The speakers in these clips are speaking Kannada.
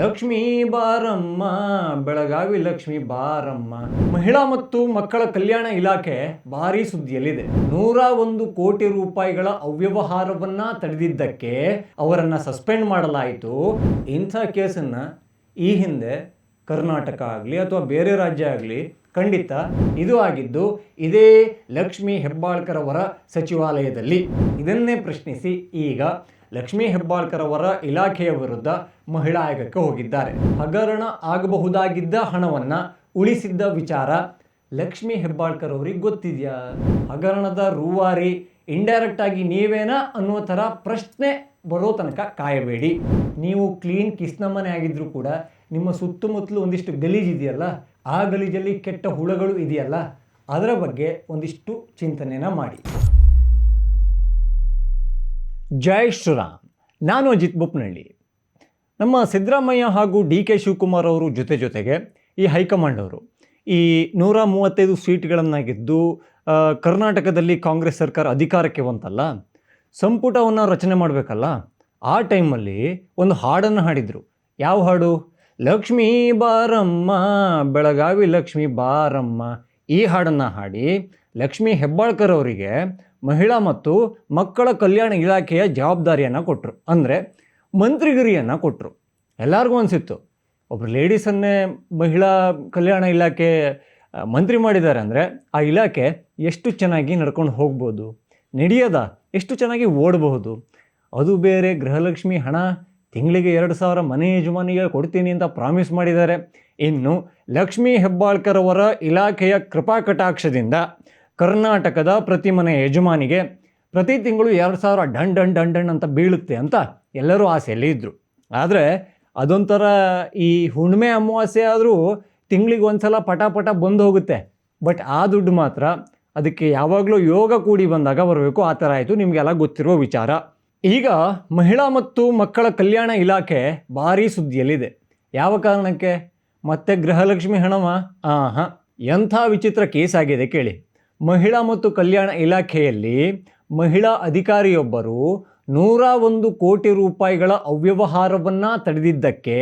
ಲಕ್ಷ್ಮೀ ಬಾರಮ್ಮ, ಬೆಳಗಾವಿ ಲಕ್ಷ್ಮಿ ಬಾರಮ್ಮ. ಮಹಿಳಾ ಮತ್ತು ಮಕ್ಕಳ ಕಲ್ಯಾಣ ಇಲಾಖೆ ಭಾರೀ ಸುದ್ದಿಯಲ್ಲಿದೆ. ನೂರ ಒಂದು ಕೋಟಿ ರೂಪಾಯಿಗಳ ಅವ್ಯವಹಾರವನ್ನ ತಡೆದಿದ್ದಕ್ಕೆ ಅವರನ್ನ ಸಸ್ಪೆಂಡ್ ಮಾಡಲಾಯಿತು. ಇಂಥ ಕೇಸನ್ನ ಈ ಹಿಂದೆ ಕರ್ನಾಟಕ ಆಗಲಿ ಅಥವಾ ಬೇರೆ ರಾಜ್ಯ ಆಗಲಿ, ಖಂಡಿತ ಇದು ಆಗಿದ್ದು ಇದೇ ಲಕ್ಷ್ಮೀ ಹೆಬ್ಬಾಳ್ಕರ್ ಅವರ ಸಚಿವಾಲಯದಲ್ಲಿ. ಇದನ್ನೇ ಪ್ರಶ್ನಿಸಿ ಈಗ ಲಕ್ಷ್ಮೀ ಹೆಬ್ಬಾಳ್ಕರ್ ಅವರ ಇಲಾಖೆಯ ವಿರುದ್ಧ ಮಹಿಳಾ ಆಯೋಗಕ್ಕೆ ಹೋಗಿದ್ದಾರೆ. ಹಗರಣ ಆಗಬಹುದಾಗಿದ್ದ ಹಣವನ್ನು ಉಳಿಸಿದ್ದ ವಿಚಾರ ಲಕ್ಷ್ಮೀ ಹೆಬ್ಬಾಳ್ಕರ್ ಅವರಿಗೆ ಗೊತ್ತಿದೆಯಾ? ಹಗರಣದ ರೂವಾರಿ ಇಂಡೈರೆಕ್ಟ್ ಆಗಿ ನೀವೇನಾ ಅನ್ನೋ ಥರ ಪ್ರಶ್ನೆ ಬರೋ ತನಕ ಕಾಯಬೇಡಿ. ನೀವು ಕ್ಲೀನ್ ಕಿಸ್ನಮ್ಮನೆ ಆಗಿದ್ದರೂ ಕೂಡ ನಿಮ್ಮ ಸುತ್ತಮುತ್ತಲು ಒಂದಿಷ್ಟು ಗಲೀಜಿದೆಯಲ್ಲ ಆ ಗಲೀಜಲ್ಲಿ ಕೆಟ್ಟ ಹುಳಗಳು ಇದೆಯಲ್ಲ, ಅದರ ಬಗ್ಗೆ ಒಂದಿಷ್ಟು ಚಿಂತನೆನ ಮಾಡಿ. ಜೈ ಶ್ರೀರಾಮ್. ನಾನು ಅಜಿತ್ ಬೊಪ್ಪನಹಳ್ಳಿ ನಮ್ಮ ಸಿದ್ದರಾಮಯ್ಯ ಹಾಗೂ ಡಿ ಕೆ ಶಿವಕುಮಾರ್ ಅವರು ಜೊತೆ ಜೊತೆಗೆ ಈ ಹೈಕಮಾಂಡ್ ಅವರು ಈ ನೂರ ಮೂವತ್ತೈದು ಸೀಟ್ಗಳನ್ನು ಗೆದ್ದು ಕರ್ನಾಟಕದಲ್ಲಿ ಕಾಂಗ್ರೆಸ್ ಸರ್ಕಾರ ಅಧಿಕಾರಕ್ಕೆ ಬಂತಲ್ಲ, ಸಂಪುಟವನ್ನು ರಚನೆ ಮಾಡಬೇಕಲ್ಲ, ಆ ಟೈಮಲ್ಲಿ ಒಂದು ಹಾಡನ್ನು ಹಾಡಿದರು. ಯಾವ ಹಾಡು? ಲಕ್ಷ್ಮೀ ಬಾರಮ್ಮ, ಬೆಳಗಾವಿ ಲಕ್ಷ್ಮೀ ಬಾರಮ್ಮ. ಈ ಹಾಡನ್ನು ಹಾಡಿ ಲಕ್ಷ್ಮೀ ಹೆಬ್ಬಾಳ್ಕರ್ ಅವರಿಗೆ ಮಹಿಳಾ ಮತ್ತು ಮಕ್ಕಳ ಕಲ್ಯಾಣ ಇಲಾಖೆಯ ಜವಾಬ್ದಾರಿಯನ್ನು ಕೊಟ್ಟರು ಅಂದರೆ ಮಂತ್ರಿಗಿರಿಯನ್ನು ಕೊಟ್ಟರು ಎಲ್ಲರಿಗೂ ಅನಿಸಿತ್ತು ಒಬ್ಬರು ಲೇಡೀಸನ್ನೇ ಮಹಿಳಾ ಕಲ್ಯಾಣ ಇಲಾಖೆ ಮಂತ್ರಿ ಮಾಡಿದ್ದಾರೆ ಅಂದರೆ ಆ ಇಲಾಖೆ ಎಷ್ಟು ಚೆನ್ನಾಗಿ ನಡ್ಕೊಂಡು ಹೋಗ್ಬೋದು, ನಡೆಯೋದಾ ಎಷ್ಟು ಚೆನ್ನಾಗಿ ಓಡಬಹುದು, ಅದು ಬೇರೆ ಗೃಹಲಕ್ಷ್ಮಿ ಹಣ ತಿಂಗಳಿಗೆ ಎರಡು ಸಾವಿರ ಮನೆ ಯಜಮಾನಿಗೆ ಕೊಡ್ತೀನಿ ಅಂತ ಪ್ರಾಮಿಸ್ ಮಾಡಿದ್ದಾರೆ. ಇನ್ನು ಲಕ್ಷ್ಮೀ ಹೆಬ್ಬಾಳ್ಕರ್ ಅವರ ಇಲಾಖೆಯ ಕೃಪಾ ಕಟಾಕ್ಷದಿಂದ ಕರ್ನಾಟಕದ ಪ್ರತಿ ಮನೆ ಯಜಮಾನಿಗೆ ಪ್ರತಿ ತಿಂಗಳು ಎರಡು ಸಾವಿರ ಡಣ್ ಡಣ್ ಡಣ್ ಡಣ್ ಅಂತ ಬೀಳುತ್ತೆ ಅಂತ ಎಲ್ಲರೂ ಆಸೆಯಲ್ಲಿ ಇದ್ದರು ಆದರೆ ಅದೊಂಥರ ಈ ಹುಣ್ಮೆ ಅಮಾವಾಸ್ಯೆ ಆದರೂ ತಿಂಗಳಿಗೆ ಒಂದ್ಸಲ ಪಟ ಪಟ ಬಂದು ಹೋಗುತ್ತೆ. ಬಟ್ ಆ ದುಡ್ಡು ಮಾತ್ರ ಅದಕ್ಕೆ ಯಾವಾಗಲೂ ಯೋಗ ಕೂಡಿ ಬಂದಾಗ ಬರಬೇಕು. ಆ ಥರ ಆಯಿತು. ನಿಮಗೆಲ್ಲ ಗೊತ್ತಿರುವ ವಿಚಾರ. ಈಗ ಮಹಿಳಾ ಮತ್ತು ಮಕ್ಕಳ ಕಲ್ಯಾಣ ಇಲಾಖೆ ಭಾರೀ ಸುದ್ದಿಯಲ್ಲಿದೆ. ಯಾವ ಕಾರಣಕ್ಕೆ? ಮತ್ತೆ ಗೃಹಲಕ್ಷ್ಮಿ ಹಣವ? ಹಾಂ ಎಂಥ ವಿಚಿತ್ರ ಕೇಸ್ ಆಗಿದೆ ಕೇಳಿ. ಮಹಿಳಾ ಮತ್ತು ಕಲ್ಯಾಣ ಇಲಾಖೆಯಲ್ಲಿ ಮಹಿಳಾ ಅಧಿಕಾರಿಯೊಬ್ಬರು ನೂರ ಒಂದು ಕೋಟಿ ರೂಪಾಯಿಗಳ ಅವ್ಯವಹಾರವನ್ನು ತಡೆದಿದ್ದಕ್ಕೆ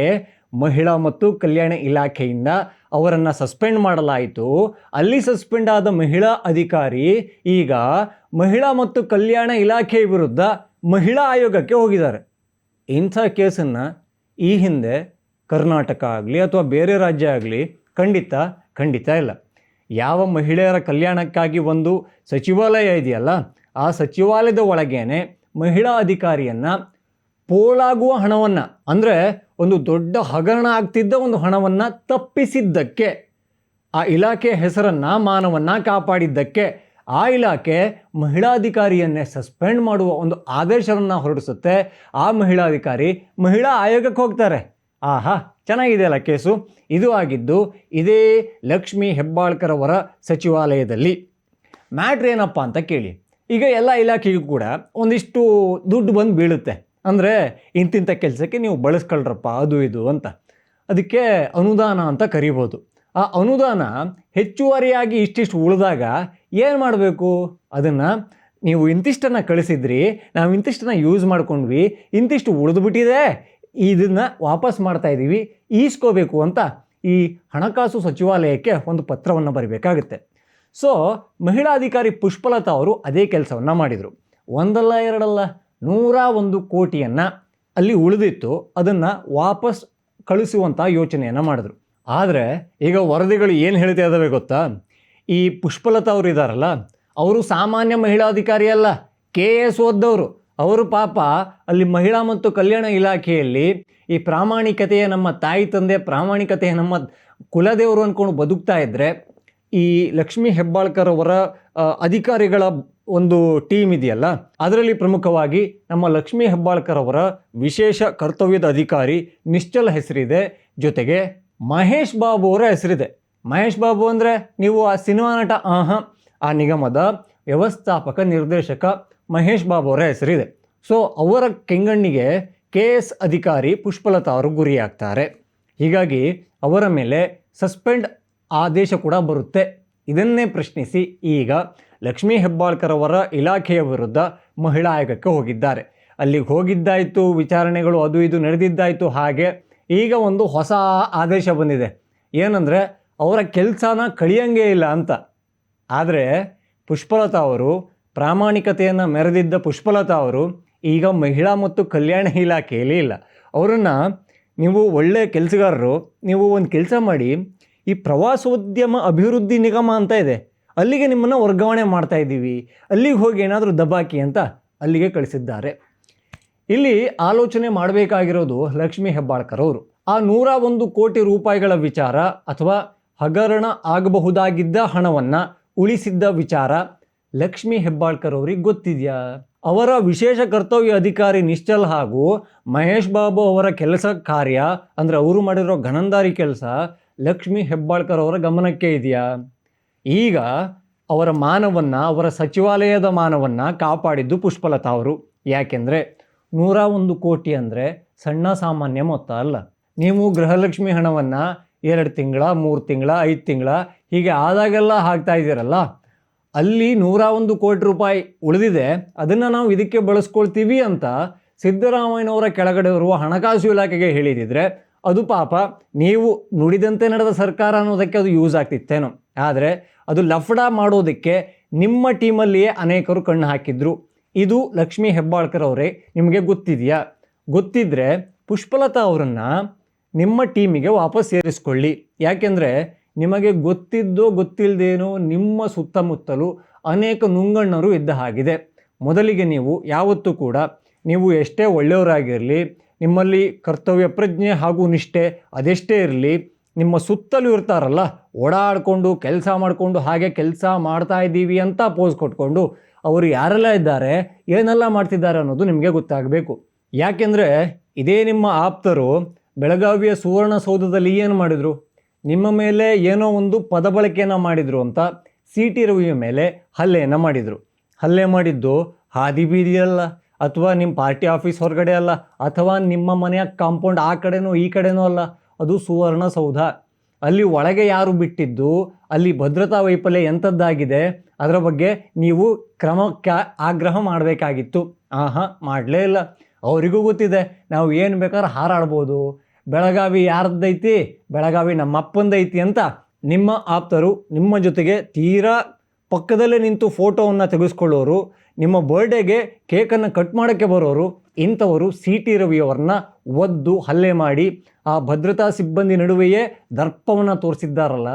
ಮಹಿಳಾ ಮತ್ತು ಕಲ್ಯಾಣ ಇಲಾಖೆಯಿಂದ ಅವರನ್ನು ಸಸ್ಪೆಂಡ್ ಮಾಡಲಾಯಿತು. ಅಲ್ಲಿ ಸಸ್ಪೆಂಡ್ ಆದ ಮಹಿಳಾ ಅಧಿಕಾರಿ ಈಗ ಮಹಿಳಾ ಮತ್ತು ಕಲ್ಯಾಣ ಇಲಾಖೆಯ ವಿರುದ್ಧ ಮಹಿಳಾ ಆಯೋಗಕ್ಕೆ ಹೋಗಿದ್ದಾರೆ. ಇಂಥ ಕೇಸನ್ನು ಈ ಹಿಂದೆ ಕರ್ನಾಟಕ ಆಗಲಿ ಅಥವಾ ಬೇರೆ ರಾಜ್ಯ ಆಗಲಿ ಖಂಡಿತ ಖಂಡಿತ ಇಲ್ಲ. ಯಾವ ಮಹಿಳೆಯರ ಕಲ್ಯಾಣಕ್ಕಾಗಿ ಒಂದು ಸಚಿವಾಲಯ ಇದೆಯಲ್ಲ, ಆ ಸಚಿವಾಲಯದ ಒಳಗೇನೆ ಮಹಿಳಾ ಅಧಿಕಾರಿಯನ್ನು ಪೋಲಾಗುವ ಹಣವನ್ನು, ಅಂದರೆ ಒಂದು ದೊಡ್ಡ ಹಗರಣ ಆಗ್ತಿದ್ದ ಒಂದು ಹಣವನ್ನು ತಪ್ಪಿಸಿದ್ದಕ್ಕೆ, ಆ ಇಲಾಖೆ ಹೆಸರನ್ನು ಮಾನವನ್ನು ಕಾಪಾಡಿದ್ದಕ್ಕೆ ಆ ಇಲಾಖೆ ಮಹಿಳಾಧಿಕಾರಿಯನ್ನೇ ಸಸ್ಪೆಂಡ್ ಮಾಡುವ ಒಂದು ಆದೇಶವನ್ನು ಹೊರಡಿಸುತ್ತೆ. ಆ ಮಹಿಳಾಧಿಕಾರಿ ಮಹಿಳಾ ಆಯೋಗಕ್ಕೆ ಹೋಗ್ತಾರೆ. ಆಹಾ ಚೆನ್ನಾಗಿದೆಯಲ್ಲ ಕೇಸು. ಇದು ಆಗಿದ್ದು ಇದೇ ಲಕ್ಷ್ಮಿ ಹೆಬ್ಬಾಳ್ಕರ್ ಅವರ ಸಚಿವಾಲಯದಲ್ಲಿ. ಮ್ಯಾಟ್ರ್ ಏನಪ್ಪ ಅಂತ ಕೇಳಿ. ಈಗ ಎಲ್ಲ ಇಲಾಖೆಗೂ ಕೂಡ ಒಂದಿಷ್ಟು ದುಡ್ಡು ಬಂದು ಬೀಳುತ್ತೆ. ಅಂದರೆ ಇಂತಿಂಥ ಕೆಲಸಕ್ಕೆ ನೀವು ಬಳಸ್ಕೊಳ್ರಪ್ಪ, ಅದು ಇದು ಅಂತ. ಅದಕ್ಕೆ ಅನುದಾನ ಅಂತ ಕರಿಬೋದು. ಆ ಅನುದಾನ ಹೆಚ್ಚುವರಿಯಾಗಿ ಇಷ್ಟಿಷ್ಟು ಉಳಿದಾಗ ಏನು ಮಾಡಬೇಕು? ಅದನ್ನು ನೀವು ಇಂತಿಷ್ಟನ್ನು ಕಳಿಸಿದ್ರಿ, ನಾವು ಇಂತಿಷ್ಟನ್ನು ಯೂಸ್ ಮಾಡ್ಕೊಂಡ್ವಿ, ಇಂತಿಷ್ಟು ಉಳಿದುಬಿಟ್ಟಿದೆ ಇದನ್ನು ವಾಪಸ್ ಮಾಡ್ತಾ ಇದ್ದೀವಿ ಈಸ್ಕೋಬೇಕು ಅಂತ ಈ ಹಣಕಾಸು ಸಚಿವಾಲಯಕ್ಕೆ ಒಂದು ಪತ್ರವನ್ನು ಬರೀಬೇಕಾಗುತ್ತೆ. ಸೊ ಮಹಿಳಾಧಿಕಾರಿ ಪುಷ್ಪಲತಾ ಅವರು ಅದೇ ಕೆಲಸವನ್ನು ಮಾಡಿದರು. ಒಂದಲ್ಲ, ಎರಡಲ್ಲ, ನೂರ ಒಂದು ಕೋಟಿಯನ್ನು ಅಲ್ಲಿ ಉಳಿದಿತ್ತು, ಅದನ್ನು ವಾಪಸ್ ಕಳಿಸುವಂಥ ಯೋಚನೆಯನ್ನು ಮಾಡಿದ್ರು. ಆದರೆ, ಈಗ ವರದಿಗಳು ಏನು ಹೇಳ್ತಾ ಇದ್ದಾವೆ ಗೊತ್ತಾ? ಈ ಪುಷ್ಪಲತಾ ಅವರು ಇದ್ದಾರಲ್ಲ ಅವರು ಸಾಮಾನ್ಯ ಮಹಿಳಾ ಅಧಿಕಾರಿ ಅಲ್ಲ, ಕೆ ಎಸ್ ಓದ್ದವರು. ಅವರು ಪಾಪ ಅಲ್ಲಿ ಮಹಿಳಾ ಮತ್ತು ಕಲ್ಯಾಣ ಇಲಾಖೆಯಲ್ಲಿ ಈ ಪ್ರಾಮಾಣಿಕತೆಯ ನಮ್ಮ ತಾಯಿ ತಂದೆ, ಪ್ರಾಮಾಣಿಕತೆಯ ನಮ್ಮ ಕುಲದೇವರು ಅಂದ್ಕೊಂಡು ಬದುಕ್ತಾ ಇದ್ದರೆ ಈ ಲಕ್ಷ್ಮೀ ಹೆಬ್ಬಾಳ್ಕರ್ ಅವರ ಅಧಿಕಾರಿಗಳ ಒಂದು ಟೀಮ್ ಇದೆಯಲ್ಲ, ಅದರಲ್ಲಿ ಪ್ರಮುಖವಾಗಿ ನಮ್ಮ ಲಕ್ಷ್ಮೀ ಹೆಬ್ಬಾಳ್ಕರ್ ಅವರ ವಿಶೇಷ ಕರ್ತವ್ಯದ ಅಧಿಕಾರಿ ನಿಶ್ಚಲ ಹೆಸರಿದೆ. ಜೊತೆಗೆ ಮಹೇಶ್ ಬಾಬು ಅವರ ಹೆಸರಿದೆ. ಮಹೇಶ್ ಬಾಬು ಅಂದರೆ ನೀವು ಆ ಸಿನಿಮಾ ನಟ, ಆಹ, ಆ ನಿಗಮದ ವ್ಯವಸ್ಥಾಪಕ, ನಿರ್ದೇಶಕ ಮಹೇಶ್ ಬಾಬು ಅವರ ಹೆಸರಿದೆ. ಸೊ ಅವರ ಕೆಂಗಣ್ಣಿಗೆ ಕೆ ಎಸ್ ಅಧಿಕಾರಿ ಪುಷ್ಪಲತಾ ಅವರು ಗುರಿಯಾಗ್ತಾರೆ. ಹೀಗಾಗಿ ಅವರ ಮೇಲೆ ಸಸ್ಪೆಂಡ್ ಆದೇಶ ಕೂಡ ಬರುತ್ತೆ. ಇದನ್ನೇ ಪ್ರಶ್ನಿಸಿ ಈಗ ಲಕ್ಷ್ಮೀ ಹೆಬ್ಬಾಳ್ಕರ್ ಅವರ ಇಲಾಖೆಯ ವಿರುದ್ಧ ಮಹಿಳಾ ಆಯೋಗಕ್ಕೆ ಹೋಗಿದ್ದಾರೆ. ಅಲ್ಲಿಗೆ ಹೋಗಿದ್ದಾಯಿತು, ವಿಚಾರಣೆಗಳು ಅದು ಇದು ನಡೆದಿದ್ದಾಯಿತು, ಹಾಗೆ ಈಗ ಒಂದು ಹೊಸ ಆದೇಶ ಬಂದಿದೆ. ಏನಂದರೆ ಅವರ ಕೆಲಸನ ಕಳಿಯಂಗೇ ಇಲ್ಲ ಅಂತ. ಆದರೆ ಪುಷ್ಪಲತಾ ಅವರು, ಪ್ರಾಮಾಣಿಕತೆಯನ್ನು ಮೆರೆದಿದ್ದ ಪುಷ್ಪಲತಾ ಅವರು ಈಗ ಮಹಿಳಾ ಮತ್ತು ಕಲ್ಯಾಣ ಇಲಾಖೆಯಲ್ಲಿ ಇಲ್ಲ. ಅವರನ್ನು ನೀವು ಒಳ್ಳೆಯ ಕೆಲಸಗಾರರು, ನೀವು ಒಂದು ಕೆಲಸ ಮಾಡಿ, ಈ ಪ್ರವಾಸೋದ್ಯಮ ಅಭಿವೃದ್ಧಿ ನಿಗಮ ಅಂತ ಇದೆ. ಅಲ್ಲಿಗೆ ನಿಮ್ಮನ್ನು ವರ್ಗಾವಣೆ ಮಾಡ್ತಾ ಇದ್ದೀವಿ. ಅಲ್ಲಿಗೆ ಹೋಗಿ ಏನಾದರೂ ದಬಾಕಿ ಅಂತ ಅಲ್ಲಿಗೆ ಕಳಿಸಿದ್ದಾರೆ. ಇಲ್ಲಿ ಆಲೋಚನೆ ಮಾಡಬೇಕಾಗಿರೋದು ಲಕ್ಷ್ಮೀ ಹೆಬ್ಬಾಳ್ಕರ್ ಅವರು. ಆ ನೂರ ಒಂದು ಕೋಟಿ ರೂಪಾಯಿಗಳ ವಿಚಾರ ಅಥವಾ ಹಗರಣ ಆಗಬಹುದಾಗಿದ್ದ ಹಣವನ್ನು ಉಳಿಸಿದ್ದ ವಿಚಾರ ಲಕ್ಷ್ಮಿ ಹೆಬ್ಬಾಳ್ಕರ್ ಅವ್ರಿಗೆ ಗೊತ್ತಿದೆಯಾ? ಅವರ ವಿಶೇಷ ಕರ್ತವ್ಯ ಅಧಿಕಾರಿ ನಿಶ್ಚಲ್ ಹಾಗೂ ಮಹೇಶ್ ಬಾಬು ಅವರ ಕೆಲಸ ಕಾರ್ಯ ಅಂದರೆ ಅವರು ಮಾಡಿರೋ ಘನಂದಾರಿ ಕೆಲಸ ಲಕ್ಷ್ಮಿ ಹೆಬ್ಬಾಳ್ಕರ್ ಅವರ ಗಮನಕ್ಕೆ ಇದೆಯಾ? ಈಗ ಅವರ ಮಾನವನ್ನು, ಅವರ ಸಚಿವಾಲಯದ ಮಾನವನ್ನು ಕಾಪಾಡಿದ್ದು ಪುಷ್ಪಲತಾ ಅವರು. ಯಾಕೆಂದರೆ ನೂರ ಒಂದು ಕೋಟಿ ಅಂದರೆ ಸಣ್ಣ ಸಾಮಾನ್ಯ ಮೊತ್ತ ಅಲ್ಲ. ನೀವು ಗೃಹಲಕ್ಷ್ಮಿ ಹಣವನ್ನು ಎರಡು ತಿಂಗಳ, ಮೂರು ತಿಂಗಳ, ಐದು ತಿಂಗಳ, ಹೀಗೆ ಆದಾಗೆಲ್ಲ ಹಾಕ್ತಾ ಇದ್ದೀರಲ್ಲ, ಅಲ್ಲಿ ನೂರ ಒಂದು ಕೋಟಿ ರೂಪಾಯಿ ಉಳಿದಿದೆ, ಅದನ್ನು ನಾವು ಇದಕ್ಕೆ ಬಳಸ್ಕೊಳ್ತೀವಿ ಅಂತ ಸಿದ್ದರಾಮಯ್ಯನವರ ಕೆಳಗಡೆ ಇರುವ ಹಣಕಾಸು ಇಲಾಖೆಗೆ ಹೇಳಿದಿದ್ರೆ, ಅದು ಪಾಪ ನೀವು ನುಡಿದಂತೆ ನಡೆದ ಸರ್ಕಾರ ಅನ್ನೋದಕ್ಕೆ ಅದು ಯೂಸ್ ಆಗ್ತಿತ್ತೇನೋ. ಆದರೆ ಅದು ಲಫ್ಡ ಮಾಡೋದಕ್ಕೆ ನಿಮ್ಮ ಟೀಮಲ್ಲಿಯೇ ಅನೇಕರು ಕಣ್ಣು ಹಾಕಿದ್ರು. ಇದು ಲಕ್ಷ್ಮೀ ಹೆಬ್ಬಾಳ್ಕರ್ ಅವರೇ, ನಿಮಗೆ ಗೊತ್ತಿದೆಯಾ? ಗೊತ್ತಿದ್ದರೆ ಪುಷ್ಪಲತಾ ಅವರನ್ನು ನಿಮ್ಮ ಟೀಮಿಗೆ ವಾಪಸ್ ಸೇರಿಸ್ಕೊಳ್ಳಿ. ಯಾಕೆಂದರೆ ನಿಮಗೆ ಗೊತ್ತಿದ್ದೋ ಗೊತ್ತಿಲ್ಲದೇನೋ ನಿಮ್ಮ ಸುತ್ತಮುತ್ತಲೂ ಅನೇಕ ನುಂಗಣ್ಣರು ಇದ್ದ ಹಾಗಿದೆ. ಮೊದಲಿಗೆ ನೀವು ಯಾವತ್ತೂ ಕೂಡ ನೀವು ಎಷ್ಟೇ ಒಳ್ಳೆಯವರಾಗಿರಲಿ, ನಿಮ್ಮಲ್ಲಿ ಕರ್ತವ್ಯ ಪ್ರಜ್ಞೆ ಹಾಗೂ ನಿಷ್ಠೆ ಅದೆಷ್ಟೇ ಇರಲಿ, ನಿಮ್ಮ ಸುತ್ತಲೂ ಇರ್ತಾರಲ್ಲ, ಓಡಾಡಿಕೊಂಡು, ಕೆಲಸ ಮಾಡಿಕೊಂಡು, ಹಾಗೆ ಕೆಲಸ ಮಾಡ್ತಾ ಇದ್ದೀವಿ ಅಂತ ಪೋಸ್ ಕೊಟ್ಕೊಂಡು ಅವರು ಯಾರೆಲ್ಲ ಇದ್ದಾರೆ, ಏನೆಲ್ಲ ಮಾಡ್ತಿದ್ದಾರೆ ಅನ್ನೋದು ನಿಮಗೆ ಗೊತ್ತಾಗಬೇಕು. ಯಾಕೆಂದರೆ ಇದೇ ನಿಮ್ಮ ಆಪ್ತರು ಬೆಳಗಾವಿಯ ಸುವರ್ಣಸೌಧದಲ್ಲಿ ಏನು ಮಾಡಿದರು? ನಿಮ್ಮ ಮೇಲೆ ಏನೋ ಒಂದು ಪದಬಳಕೆಯನ್ನು ಮಾಡಿದರು ಅಂತ ಸಿ ಟಿ ರವಿಯ ಮೇಲೆ ಹಲ್ಲೆಯನ್ನು ಮಾಡಿದರು. ಹಲ್ಲೆ ಮಾಡಿದ್ದು ಹಾದಿ ಬೀದಿಯಲ್ಲ ಅಥವಾ ನಿಮ್ಮ ಪಾರ್ಟಿ ಆಫೀಸ್ ಹೊರಗಡೆ ಅಲ್ಲ, ಅಥವಾ ನಿಮ್ಮ ಮನೆಯ ಕಾಂಪೌಂಡ್ ಆ ಕಡೆನೋ, ಈ ಕಡೆನೋ ಅಲ್ಲ, ಅದು ಸುವರ್ಣಸೌಧ. ಅಲ್ಲಿ ಒಳಗೆ ಯಾರು ಬಿಟ್ಟಿದ್ದು, ಅಲ್ಲಿ ಭದ್ರತಾ ವೈಫಲ್ಯ ಎಂಥದ್ದಾಗಿದೆ, ಅದರ ಬಗ್ಗೆ ನೀವು ಕ್ರಮಕ್ಕೆ ಆಗ್ರಹ ಮಾಡಬೇಕಾಗಿತ್ತು. ಆಹಾ, ಮಾಡಲೇ ಇಲ್ಲ. ಅವರಿಗೂ ಗೊತ್ತಿದೆ, ನಾವು ಏನು ಬೇಕಾದ್ರೂ ಹಾರಾಡ್ಬೋದು. ಬೆಳಗಾವಿ ಯಾರ್ದೈತಿ? ಬೆಳಗಾವಿ ನಮ್ಮಪ್ಪಂದೈತಿ ಅಂತ ನಿಮ್ಮ ಆಪ್ತರು ನಿಮ್ಮ ಜೊತೆಗೆ ತೀರಾ ಪಕ್ಕದಲ್ಲೇ ನಿಂತು ಫೋಟೋವನ್ನು ತೆಗೆಸ್ಕೊಳ್ಳೋರು, ನಿಮ್ಮ ಬರ್ಡೇಗೆ ಕೇಕನ್ನು ಕಟ್ ಮಾಡೋಕ್ಕೆ ಬರೋರು, ಇಂಥವರು ಸಿ ಟಿ ರವಿಯವರನ್ನ ಒದ್ದು ಹಲ್ಲೆ ಮಾಡಿ ಆ ಭದ್ರತಾ ಸಿಬ್ಬಂದಿ ನಡುವೆಯೇ ದರ್ಪವನ್ನು ತೋರಿಸಿದ್ದಾರಲ್ಲ,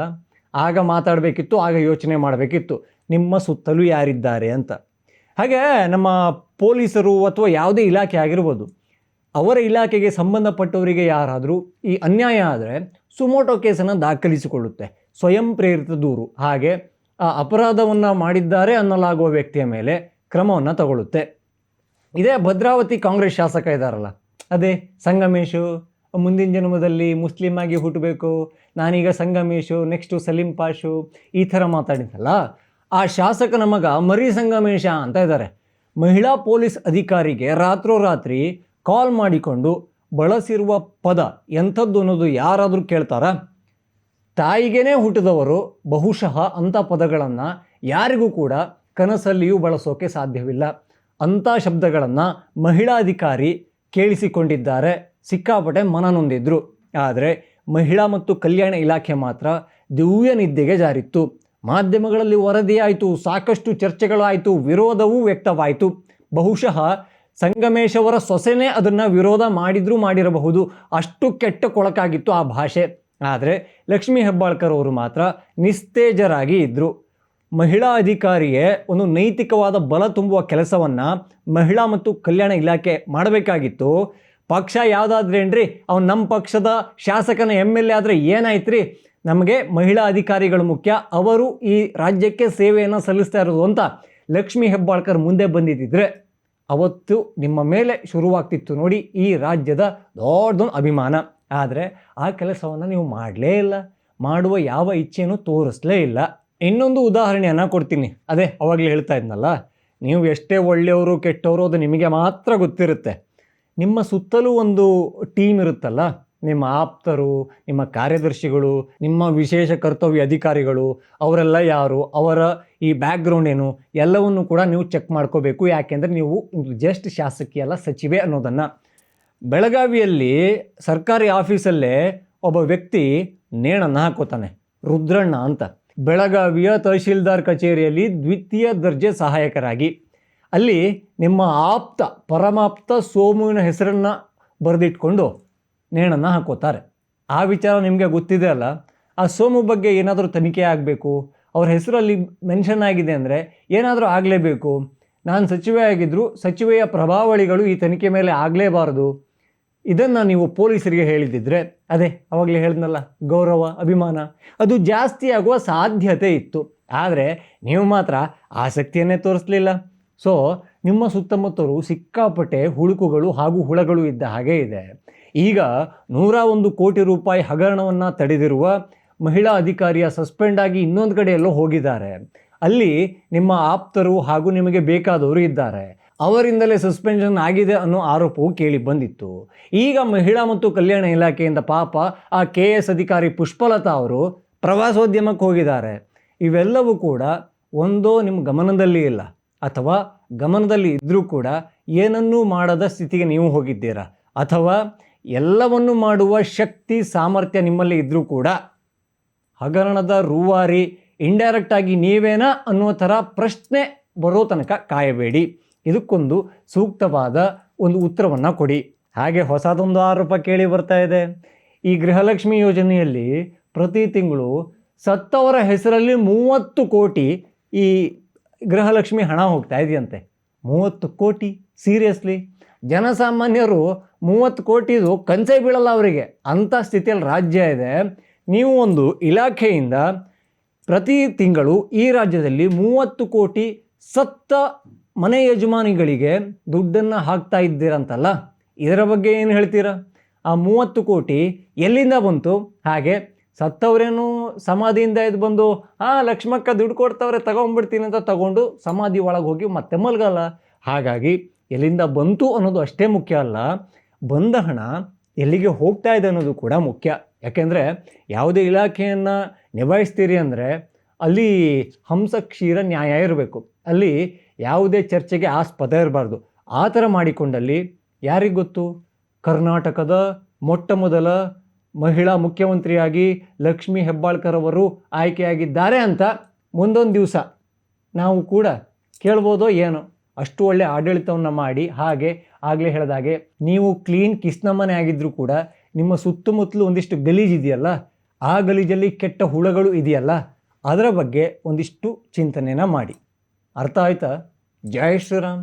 ಆಗ ಮಾತಾಡಬೇಕಿತ್ತು, ಆಗ ಯೋಚನೆ ಮಾಡಬೇಕಿತ್ತು, ನಿಮ್ಮ ಸುತ್ತಲೂ ಯಾರಿದ್ದಾರೆ ಅಂತ. ಹಾಗೆ ನಮ್ಮ ಪೊಲೀಸರು ಅಥವಾ ಯಾವುದೇ ಇಲಾಖೆ ಆಗಿರ್ಬೋದು ಅವರ ಇಲಾಖೆಗೆ ಸಂಬಂಧಪಟ್ಟವರಿಗೆ ಯಾರಾದರೂ ಈ ಅನ್ಯಾಯ ಆದರೆ ಸುಮೋಟೋ ಕೇಸನ್ನು ದಾಖಲಿಸಿಕೊಳ್ಳುತ್ತೆ. ಸ್ವಯಂ ಪ್ರೇರಿತ ದೂರು. ಹಾಗೆ ಆ ಅಪರಾಧವನ್ನು ಮಾಡಿದ್ದಾರೆ ಅನ್ನಲಾಗುವ ವ್ಯಕ್ತಿಯ ಮೇಲೆ ಕ್ರಮವನ್ನು ತಗೊಳ್ಳುತ್ತೆ. ಇದೇ ಭದ್ರಾವತಿ ಕಾಂಗ್ರೆಸ್ ಶಾಸಕ ಇದ್ದಾರಲ್ಲ ಅದೇ ಸಂಗಮೇಶು, ಮುಂದಿನ ಜನ್ಮದಲ್ಲಿ ಮುಸ್ಲಿಮ್ ಆಗಿ ಹುಟ್ಟಬೇಕು ನಾನೀಗ ಸಂಗಮೇಶು, ನೆಕ್ಸ್ಟು ಸಲೀಂ ಪಾಶು ಈ ಥರ ಮಾತಾಡಿದ್ದಲ್ಲ ಆ ಶಾಸಕನ ಮಗ ಮರಿ ಸಂಗಮೇಶ ಅಂತ ಇದ್ದಾರೆ ಮಹಿಳಾ ಪೊಲೀಸ್ ಅಧಿಕಾರಿಗೆ ರಾತ್ರೋರಾತ್ರಿ ಕಾಲ್ ಮಾಡಿಕೊಂಡು ಬಳಸಿರುವ ಪದ ಎಂಥದ್ದು ಅನ್ನೋದು ಯಾರಾದರೂ ಕೇಳ್ತಾರ? ತಾಯಿಗೇ ಹುಟ್ಟಿದವರು ಬಹುಶಃ ಅಂಥ ಪದಗಳನ್ನು ಯಾರಿಗೂ ಕೂಡ ಕನಸಲ್ಲಿಯೂ ಬಳಸೋಕೆ ಸಾಧ್ಯವಿಲ್ಲ. ಅಂಥ ಶಬ್ದಗಳನ್ನು ಮಹಿಳಾ ಅಧಿಕಾರಿ ಕೇಳಿಸಿಕೊಂಡಿದ್ದಾರೆ. ಸಿಕ್ಕಾಪಟ್ಟೆ ಮನನೊಂದಿದ್ರು ಆದರೆ ಮಹಿಳಾ ಮತ್ತು ಕಲ್ಯಾಣ ಇಲಾಖೆ ಮಾತ್ರ ದಿವ್ಯ ನಿದ್ದೆಗೆ ಜಾರಿತ್ತು. ಮಾಧ್ಯಮಗಳಲ್ಲಿ ವರದಿಯಾಯಿತು, ಸಾಕಷ್ಟು ಚರ್ಚೆಗಳಾಯಿತು, ವಿರೋಧವೂ ವ್ಯಕ್ತವಾಯಿತು. ಬಹುಶಃ ಸಂಗಮೇಶ್ ಅವರ ಸೊಸೆನೇ ಅದನ್ನು ವಿರೋಧ ಮಾಡಿದ್ರೂ ಮಾಡಿರಬಹುದು. ಅಷ್ಟು ಕೆಟ್ಟ ಕೊಳಕಾಗಿತ್ತು ಆ ಭಾಷೆ. ಆದರೆ ಲಕ್ಷ್ಮೀ ಹೆಬ್ಬಾಳ್ಕರ್ ಅವರು ಮಾತ್ರ ನಿಸ್ತೇಜರಾಗಿ ಇದ್ದರು ಮಹಿಳಾ ಅಧಿಕಾರಿಗೆ ಒಂದು ನೈತಿಕವಾದ ಬಲ ತುಂಬುವ ಕೆಲಸವನ್ನು ಮಹಿಳಾ ಮತ್ತು ಕಲ್ಯಾಣ ಇಲಾಖೆ ಮಾಡಬೇಕಾಗಿತ್ತು. ಪಕ್ಷ ಯಾವುದಾದ್ರೇನ್ರಿ ಅವ್ನು ನಮ್ಮ ಪಕ್ಷದ ಶಾಸಕನ ಎಂ ಎಲ್ ಎ ಆದರೆ ಏನಾಯ್ತು ರೀ ನಮಗೆ ಮಹಿಳಾ ಅಧಿಕಾರಿಗಳು ಮುಖ್ಯ. ಅವರು ಈ ರಾಜ್ಯಕ್ಕೆ ಸೇವೆಯನ್ನು ಸಲ್ಲಿಸ್ತಾ ಇರೋದು ಅಂತ ಲಕ್ಷ್ಮೀ ಹೆಬ್ಬಾಳ್ಕರ್ ಮುಂದೆ ಬಂದಿದ್ದಿದ್ರೆ. ಅವತ್ತು ನಿಮ್ಮ ಮೇಲೆ ಶುರುವಾಗ್ತಿತ್ತು ನೋಡಿ ಈ ರಾಜ್ಯದ ದೊಡ್ಡದೊಂದು ಅಭಿಮಾನ. ಆದರೆ ಆ ಕೆಲಸವನ್ನು ನೀವು ಮಾಡಲೇ ಇಲ್ಲ. ಮಾಡುವ ಯಾವ ಇಚ್ಛೆಯನ್ನು ತೋರಿಸಲೇ ಇಲ್ಲ. ಇನ್ನೊಂದು ಉದಾಹರಣೆಯನ್ನು ಕೊಡ್ತೀನಿ. ಅದೇ ಅವಾಗಲೇ ಹೇಳ್ತಾ ಇದ್ನಲ್ಲ, ನೀವು ಎಷ್ಟೇ ಒಳ್ಳೆಯವರು ಕೆಟ್ಟವರು ಅದು ನಿಮಗೆ ಮಾತ್ರ ಗೊತ್ತಿರುತ್ತೆ. ನಿಮ್ಮ ಸುತ್ತಲೂ ಒಂದು ಟೀಮ್ ಇರುತ್ತಲ್ಲ ನಿಮ್ಮ ಆಪ್ತರು, ನಿಮ್ಮ ಕಾರ್ಯದರ್ಶಿಗಳು, ನಿಮ್ಮ ವಿಶೇಷ ಕರ್ತವ್ಯ ಅಧಿಕಾರಿಗಳು, ಅವರೆಲ್ಲ ಯಾರು, ಅವರ ಈ ಬ್ಯಾಕ್ಗ್ರೌಂಡ್ ಏನು, ಎಲ್ಲವನ್ನು ಕೂಡ ನೀವು ಚೆಕ್ ಮಾಡ್ಕೋಬೇಕು. ಯಾಕೆಂದರೆ ನೀವು ಜಸ್ಟ್ ಶಾಸಕಿ ಅಲ್ಲ, ಸಚಿವೆ ಅನ್ನೋದನ್ನು. ಬೆಳಗಾವಿಯಲ್ಲಿ ಸರ್ಕಾರಿ ಆಫೀಸಲ್ಲೇ ಒಬ್ಬ ವ್ಯಕ್ತಿ ನೇಣನ್ನು ಹಾಕೋತಾನೆ, ರುದ್ರಣ್ಣ ಅಂತ. ಬೆಳಗಾವಿಯ ತಹಶೀಲ್ದಾರ್ ಕಚೇರಿಯಲ್ಲಿ ದ್ವಿತೀಯ ದರ್ಜೆ ಸಹಾಯಕರಾಗಿ. ಅಲ್ಲಿ ನಿಮ್ಮ ಆಪ್ತ, ಪರಮಾಪ್ತ ಸೋಮುವಿನ ಹೆಸರನ್ನು ಬರೆದಿಟ್ಕೊಂಡು ನೇಣನ್ನು ಹಾಕೋತಾರೆ. ಆ ವಿಚಾರ ನಿಮಗೆ ಗೊತ್ತಿದೆ ಅಲ್ಲ? ಆ ಸೋಮು ಬಗ್ಗೆ ಏನಾದರೂ ತನಿಖೆ ಆಗಬೇಕು? ಅವ್ರ ಹೆಸರಲ್ಲಿ ಮೆನ್ಷನ್ ಆಗಿದೆ ಅಂದರೆ ಏನಾದರೂ ಆಗಲೇಬೇಕು? ನಾನು ಸಚಿವೆ ಆಗಿದ್ದರೂ ಸಚಿವೆಯ ಪ್ರಭಾವಳಿಗಳು ಈ ತನಿಖೆ ಮೇಲೆ ಆಗಲೇಬಾರದು. ಇದನ್ನು ನೀವು ಪೊಲೀಸರಿಗೆ ಹೇಳಿದ್ದಿದ್ರೆ ಅದೇ ಅವಾಗಲೇ ಹೇಳಿದ್ನಲ್ಲ, ಗೌರವ, ಅಭಿಮಾನ, ಅದು ಜಾಸ್ತಿ ಆಗುವ ಸಾಧ್ಯತೆ ಇತ್ತು. ಆದರೆ ನೀವು ಮಾತ್ರ ಆಸಕ್ತಿಯನ್ನೇ ತೋರಿಸಲಿಲ್ಲ. ಸೊ ನಿಮ್ಮ ಸುತ್ತಮುತ್ತಲು ಸಿಕ್ಕಾಪಟ್ಟೆ ಹುಳುಕುಗಳು ಹಾಗೂ ಹುಳಗಳು ಇದ್ದ ಹಾಗೆ ಇದೆ. ಈಗ ನೂರ ಒಂದು ಕೋಟಿ ರೂಪಾಯಿ ಹಗರಣವನ್ನು ತಡೆದಿರುವ ಮಹಿಳಾ ಅಧಿಕಾರಿಯ ಸಸ್ಪೆಂಡ್ ಆಗಿ ಇನ್ನೊಂದು ಕಡೆ ಎಲ್ಲೋ ಹೋಗಿದ್ದಾರೆ. ಅಲ್ಲಿ ನಿಮ್ಮ ಆಪ್ತರು ಹಾಗೂ ನಿಮಗೆ ಬೇಕಾದವರು ಇದ್ದಾರೆ. ಅವರಿಂದಲೇ ಸಸ್ಪೆನ್ಷನ್ ಆಗಿದೆ ಅನ್ನೋ ಆರೋಪವು ಕೇಳಿ ಬಂದಿತ್ತು. ಈಗ ಮಹಿಳಾ ಮತ್ತು ಕಲ್ಯಾಣ ಇಲಾಖೆಯಿಂದ ಪಾಪ ಆ ಕೆ ಎಸ್ ಅಧಿಕಾರಿ ಪುಷ್ಪಲತಾ ಅವರು ಪ್ರವಾಸೋದ್ಯಮಕ್ಕೆ ಹೋಗಿದ್ದಾರೆ. ಇವೆಲ್ಲವೂ ಕೂಡ ಒಂದೋ ನಿಮ್ಮ ಗಮನದಲ್ಲಿ ಇಲ್ಲ. ಅಥವಾ ಗಮನದಲ್ಲಿ ಇದ್ದರೂ ಕೂಡ ಏನನ್ನೂ ಮಾಡದ ಸ್ಥಿತಿಗೆ ನೀವು ಹೋಗಿದ್ದೀರಾ? ಅಥವಾ ಎಲ್ಲವನ್ನು ಮಾಡುವ ಶಕ್ತಿ, ಸಾಮರ್ಥ್ಯ ನಿಮ್ಮಲ್ಲಿ ಇದ್ದರೂ ಕೂಡ ಹಗರಣದ ರೂವಾರಿ ಇಂಡೈರೆಕ್ಟಾಗಿ ನೀವೇನಾ ಅನ್ನುವ ಥರ ಪ್ರಶ್ನೆ ಬರೋ ತನಕ ಕಾಯಬೇಡಿ. ಇದಕ್ಕೊಂದು ಸೂಕ್ತವಾದ ಒಂದು ಉತ್ತರವನ್ನು ಕೊಡಿ. ಹಾಗೆ ಹೊಸದೊಂದು ಆರೋಪ ಕೇಳಿ ಬರ್ತಾ ಇದೆ. ಈ ಗೃಹಲಕ್ಷ್ಮಿ ಯೋಜನೆಯಲ್ಲಿ ಪ್ರತಿ ತಿಂಗಳು ಸತ್ತವರ ಹೆಸರಲ್ಲಿ ಮೂವತ್ತು ಕೋಟಿ ಈ ಗೃಹಲಕ್ಷ್ಮಿ ಹಣ ಹೋಗ್ತಾ ಇದೆಯಂತೆ. ಮೂವತ್ತು ಕೋಟಿ? ಸೀರಿಯಸ್ಲಿ ಜನಸಾಮಾನ್ಯರು ಮೂವತ್ತು ಕೋಟಿದು ಕಂಚೆ ಬೀಳಲ್ಲ ಅವರಿಗೆ. ಅಂಥ ಸ್ಥಿತಿಯಲ್ಲಿ ರಾಜ್ಯ ಇದೆ. ನೀವು ಒಂದು ಇಲಾಖೆಯಿಂದ ಪ್ರತಿ ತಿಂಗಳು ಈ ರಾಜ್ಯದಲ್ಲಿ ಮೂವತ್ತು ಕೋಟಿ ಸತ್ತ ಮನೆ ಯಜಮಾನಿಗಳಿಗೆ ದುಡ್ಡನ್ನು ಹಾಕ್ತಾ ಇದ್ದೀರಂತಲ್ಲ, ಇದರ ಬಗ್ಗೆ ಏನು ಹೇಳ್ತೀರಾ? ಆ ಮೂವತ್ತು ಕೋಟಿ ಎಲ್ಲಿಂದ ಬಂತು? ಹಾಗೆ ಸತ್ತವರೇನು ಸಮಾಧಿಯಿಂದ ಇದು ಬಂದು, ಆ, ಲಕ್ಷ್ಮಕ್ಕ ದುಡ್ಡು ಕೊಡ್ತವ್ರೆ, ತಗೊಂಡ್ಬಿಡ್ತೀನಿ ಅಂತ ತಗೊಂಡು ಸಮಾಧಿ ಒಳಗೆ ಹೋಗಿ ಮತ್ತೆ ಮಲ್ಗಲ್ಲ. ಹಾಗಾಗಿ ಎಲ್ಲಿಂದ ಬಂತು ಅನ್ನೋದು ಅಷ್ಟೇ ಮುಖ್ಯ ಅಲ್ಲ. ಬಂದ ಹಣ ಎಲ್ಲಿಗೆ ಹೋಗ್ತಾ ಇದೆ ಅನ್ನೋದು ಕೂಡ ಮುಖ್ಯ. ಯಾಕೆಂದರೆ ಯಾವುದೇ ಇಲಾಖೆಯನ್ನು ನಿಭಾಯಿಸ್ತೀರಿ ಅಂದರೆ ಅಲ್ಲಿ ಹಂಸ ಕ್ಷೀರ ನ್ಯಾಯ ಇರಬೇಕು. ಅಲ್ಲಿ ಯಾವುದೇ ಚರ್ಚೆಗೆ ಆಸ್ಪದ ಇರಬಾರ್ದು. ಆ ಥರ ಮಾಡಿಕೊಂಡಲ್ಲಿ ಯಾರಿಗೆ ಗೊತ್ತು? ಕರ್ನಾಟಕದ ಮೊಟ್ಟ ಮೊದಲ ಮಹಿಳಾ ಮುಖ್ಯಮಂತ್ರಿಯಾಗಿ ಲಕ್ಷ್ಮೀ ಹೆಬ್ಬಾಳ್ಕರ್ ಅವರು ಆಯ್ಕೆಯಾಗಿದ್ದಾರೆ ಅಂತ ಮುಂದೊಂದು ದಿವಸ ನಾವು ಕೂಡ ಕೇಳ್ಬೋದೋ ಏನೋ. ಅಷ್ಟು ಒಳ್ಳೆಯ ಆಡಳಿತವನ್ನು ಮಾಡಿ ಹಾಗೆ ಆಗಲೇ ಹೇಳಿದಾಗೆ ನೀವು ಕ್ಲೀನ್ ಕಿಸ್ನಮ್ಮನೆ ಆಗಿದ್ದರೂ ಕೂಡ ನಿಮ್ಮ ಸುತ್ತಮುತ್ತಲು ಒಂದಿಷ್ಟು ಗಲೀಜು ಇದೆಯಲ್ಲ, ಆ ಗಲೀಜಲ್ಲಿ ಕೆಟ್ಟ ಹುಳಗಳು ಇದೆಯಲ್ಲ, ಅದರ ಬಗ್ಗೆ ಒಂದಿಷ್ಟು ಚಿಂತನೆನ ಮಾಡಿ. ಅರ್ಥ ಆಯ್ತಾ? ಜಯ ಶ್ರೀರಾಮ್.